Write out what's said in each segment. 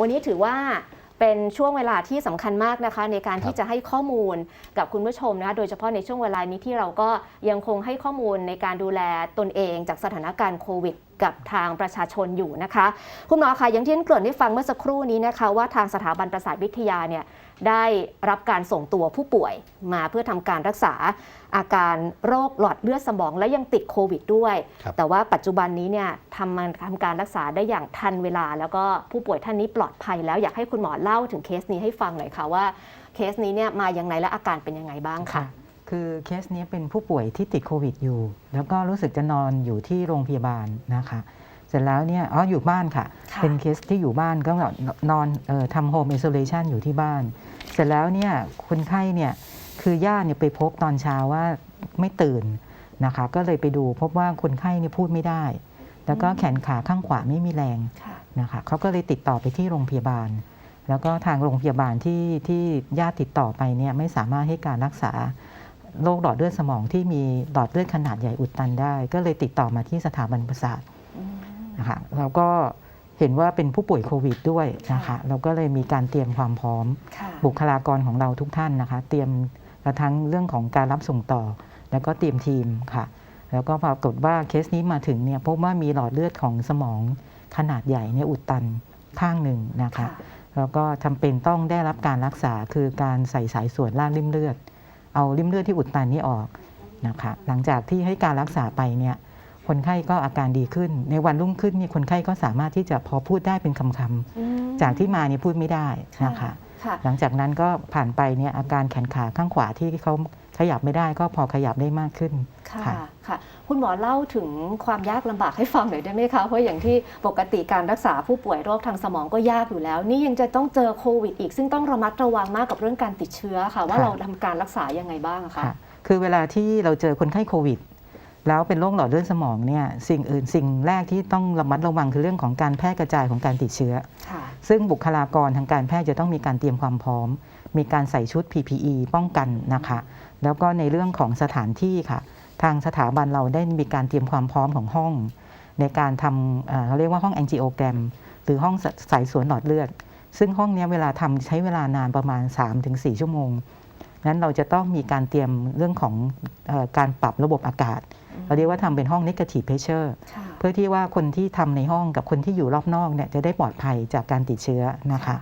วันนี้ถือว่าเป็นช่วงเวลาที่สำคัญมากนะคะ ในการที่จะให้ข้อมูลกับคุณผู้ชมนะคะโดยเฉพาะในช่วงเวลานี้ที่เราก็ยังคงให้ข้อมูลในการดูแลตนเองจากสถานการณ์โควิด กับทางประชาชนอยู่นะคะ คุณหมอคะอย่างที่ท่านเกริ่นได้ฟังเมื่อสักครู่นี้นะคะ ว่าทางสถาบันประสาทวิทยาเนี่ยได้รับการส่งตัวผู้ป่วยมาเพื่อทำการรักษาอาการโรคหลอดเลือดสมองและยังติดโควิดด้วยครับแต่ว่าปัจจุบันนี้เนี่ยทำมันทำการรักษาได้อย่างทันเวลา แล้วก็ผู้ป่วยท่านนี้ปลอดภัยแล้วอยากให้คุณหมอเล่าถึงเคสนี้ให้ฟังหน่อยค่ะว่าเคสนี้เนี่ยมาอย่างไรและอาการเป็นยังไงบ้างค่ะ คือเคสนี้เป็นผู้ป่วยที่ติดโควิดอยู่ แล้วก็รู้สึกจะนอนอยู่ที่โรงพยาบาลนะคะ เสร็จแล้วเนี่ยอ๋ออยู่บ้านค่ะ ค่ะเป็นเคสที่อยู่บ้านก็นอนเออทำโฮม i อ o โ a เลชันอยู่ที่บ้าน เสร็จแล้วเนี่ยคนไข้เนี่ยคือญาติเนี่ยไปพบตอนเช้าว่าไม่ตื่นนะคะ ก็เลยไปดูพบว่าคนไข้เนี่ยพูดไม่ได้ แล้วก็แขนขาข้างขวาไม่มีแรง ค่ะ นะคะเขาก็เลยติดต่อไปที่โรงพยาบาล แล้วก็ทางโรงพยาบาลที่ที่ญาติติดต่อไปเนี่ยไม่สามารถให้การรักษา โรคหลอดเลือดสมองที่มีหลอดเลือดขนาดใหญ่อุดตันได้ ก็เลยติดต่อมาที่สถาบันประสาทอืมนะคะแล้วก็เห็นว่าเป็นผู้ป่วยโควิดด้วยนะคะค่ะเราก็เลยมีการเตรียมความพร้อมค่ะบุคลากรของเราทุกท่านนะคะ เตรียมกระทั่งเรื่องของการรับส่งต่อ แล้วก็เตรียมทีมค่ะ แล้วก็ปรากฏว่าเคสนี้มาถึงเนี่ยพบว่ามีหลอดเลือดของสมองขนาดใหญ่เนี่ยอุดตันข้างหนึ่งนะคะค่ะแล้วก็จำเป็นต้องได้รับการรักษาคือการใส่สายส่วนล่างริ่มเลือด เอาริ่มเลือดที่อุดตันนี้ออกนะคะหลังจากที่ให้การรักษาไปเนี่ยคนไข้ก็อาการดีขึ้น ในวันรุ่งขึ้นนี่คนไข้ก็สามารถที่จะพอพูดได้เป็นคำอืมๆจากที่มาเนี่ยพูดไม่ได้นะคะค่ะหลังจากนั้นก็ผ่านไปเนี่ยอาการแขนขาข้างขวาที่เขาขยับไม่ได้ก็พอขยับได้มากขึ้น ค่ะค่ะค่ะ คุณหมอเล่าถึงความยากลำบากให้ฟังหน่อยได้ไหมคะ เพราะอย่างที่ปกติการรักษาผู้ป่วยโรคทางสมองก็ยากอยู่แล้ว นี่ยังจะต้องเจอโควิดอีก ซึ่งต้องระมัดระวังมากกับเรื่องการติดเชื้อค่ะ ว่าค่ะเราทำการรักษายังไงบ้างอะคะค่ะคือเวลาที่เราเจอคนไข้โควิด แล้วเป็นโรคหลอดเลือดสมองเนี่ยสิ่งอื่นสิ่งแรกที่ต้องระมัดระวังคือเรื่องของการแพร่กระจายของการติดเชื้อค่ะซึ่งบุคลากรทางการแพทย์จะต้องมีการเตรียมความพร้อม มีการใส่ชุด PPE ป้องกันนะคะ แล้วก็ในเรื่องของสถานที่ค่ะ ทางสถาบันเราได้มีการเตรียมความพร้อมของห้อง ในการทำเอ่อเขาเรียกว่าห้อง angiogram หรือห้องสายสวนหลอดเลือด ซึ่งห้องเนี้ยเวลาทำใช้เวลานานประมาณ 3-4 ชั่วโมงนั้นเราจะต้องมีการเตรียมเรื่องของเออการปรับระบบอากาศ เราเรียกว่าทำเป็นห้อง negative pressure ค่ะเพื่อที่ว่าคนที่ทำในห้องกับคนที่อยู่รอบนอกเนี่ยจะได้ปลอดภัยจากการติดเชื้อนะคะ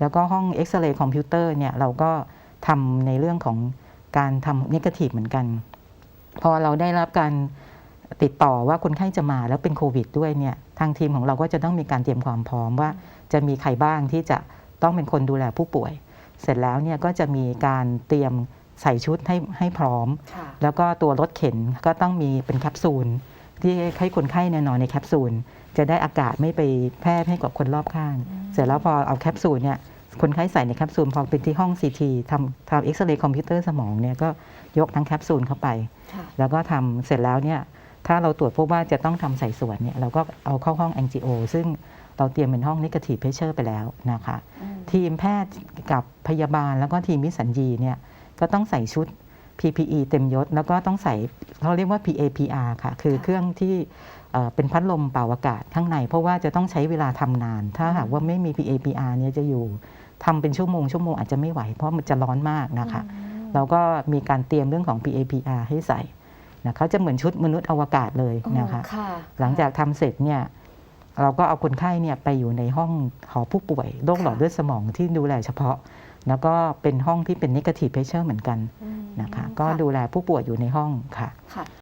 แล้วก็ห้องเอ็กซเรย์คอมพิวเตอร์เนี่ยเราก็ทำในเรื่องของการทำนิเกทีฟเหมือนกัน พอเราได้รับการติดต่อว่าคนไข้จะมาแล้วเป็นโควิด ด้วยเนี่ยทางทีมของเราก็จะต้องมีการเตรียมความพร้อมว่า จะมีใครบ้างที่จะต้องเป็นคนดูแลผู้ป่วย เสร็จแล้วเนี่ยก็จะมีการเตรียมใส่ชุดให้ให้พร้อมค่ะแล้วก็ตัวรถเข็นก็ต้องมีเป็นแคปซูลที่ให้คนไข้เนี่ยนอนในแคปซูลจะได้อากาศไม่ไปแพร่ให้กับคนรอบข้างอืมเสร็จแล้วพอเอาแคปซูลเนี่ยคนไข้ใส่ในแคปซูลพอเป็นที่ห้องซีทีทำทำเอ็กซเรย์คอมพิวเตอร์สมองเนี่ยก็ยกทั้งแคปซูลเข้าไปค่ะ แล้วก็ทำเสร็จแล้วเนี่ยถ้าเราตรวจพบว่าจะต้องทำใส่ส่วนเนี่ยเราก็เอาเข้าห้อง NGO ซึ่งเราเตรียมเป็นห้อง negative pressure ไปแล้วนะคะอืมทีมแพทย์กับพยาบาลแล้วก็ทีมวิสัญญีเนี่ยก็ต้องใส่ชุด PPE เต็มยศ แล้วก็ต้องใส่เขาเรียกว่า PAPR ค่ะ คือค่ะเครื่องที่เอ่อเป็นพัดลมเป่าอากาศข้างใน เพราะว่าจะต้องใช้เวลาทำนาน ถ้าหากว่าไม่มี PAPR เนี่ยจะอยู่ทำเป็นชั่วโมงชั่วโมงอาจจะไม่ไหวเพราะมันจะร้อนมากนะคะอืมเราก็มีการเตรียมเรื่องของ PAPR ให้ใส่ นะคะจะเหมือนชุดมนุษย์อวกาศเลยนะคะโอ้ค่ะหลังจากทำเสร็จเนี่ยเราก็เอาคนไข้เนี่ยไปอยู่ในห้องหอผู้ป่วยโรคหลอดเลือดสมองที่ดูแลเฉพาะ แล้วก็เป็นห้องที่เป็น negative pressure เหมือนกันอืมนะคะ ก็ดูแลผู้ป่วยอยู่ในห้องค่ะค่ะ